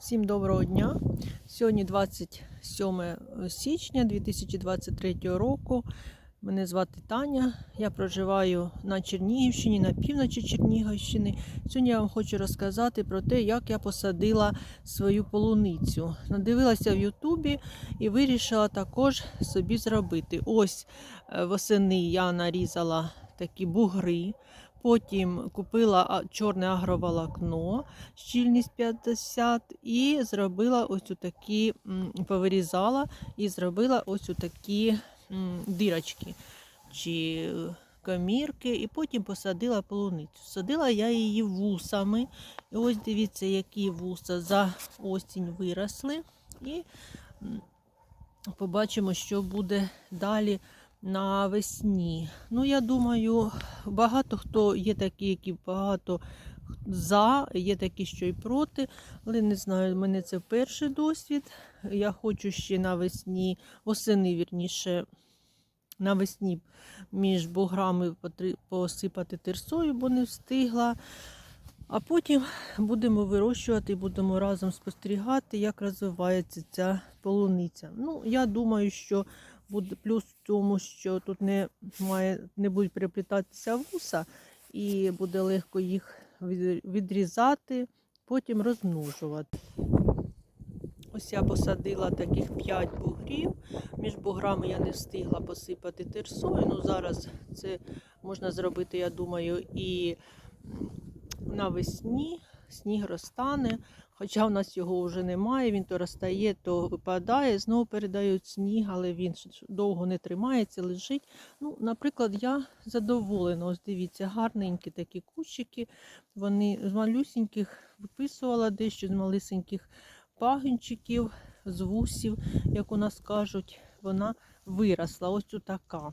Всім доброго дня. Сьогодні 27 січня 2023 року. Мене звати Таня. Я проживаю на Чернігівщині, на півночі Чернігівщини. Сьогодні я вам хочу розказати про те, як я посадила свою полуницю. Надивилася в Ютубі і вирішила також собі зробити. Ось е, восени я нарізала такі бугри. Потім купила чорне агроволокно, щільність 50, і зробила ось такі, повирізала і зробила ось такі дирочки чи е, комірки, і потім посадила полуницю. Садила я її вусами. І ось дивіться, які вуса за осінь виросли. І побачимо, що буде далі навесні. Ну, я думаю, багато хто є такі, які багато за, є такі, що й проти. Але не знаю, в мене це перший досвід. Я хочу ще навесні, восени, вірніше, навесні між буграми посипати тирсою, бо не встигла. А потім будемо вирощувати і будемо разом спостерігати, як розвивається ця полуниця. Ну, я думаю, що буде плюс в тому, що тут не, має, не будуть переплітатися вуса, і буде легко їх відрізати, потім розмножувати. Ось я посадила таких 5 бугрів. Між буграми я не встигла посипати тирсою. Ну, зараз це можна зробити, я думаю, і навесні сніг розтане. Хоча в нас його вже немає, він то розтає, то випадає, знову передають сніг, але він довго не тримається, лежить. Ну, Наприклад, я задоволена. Ось дивіться, гарненькі такі кущики. Вони з малюсіньких виписувала дещо з малесеньких пагінчиків, з вусів, як у нас кажуть, вона виросла. Ось така.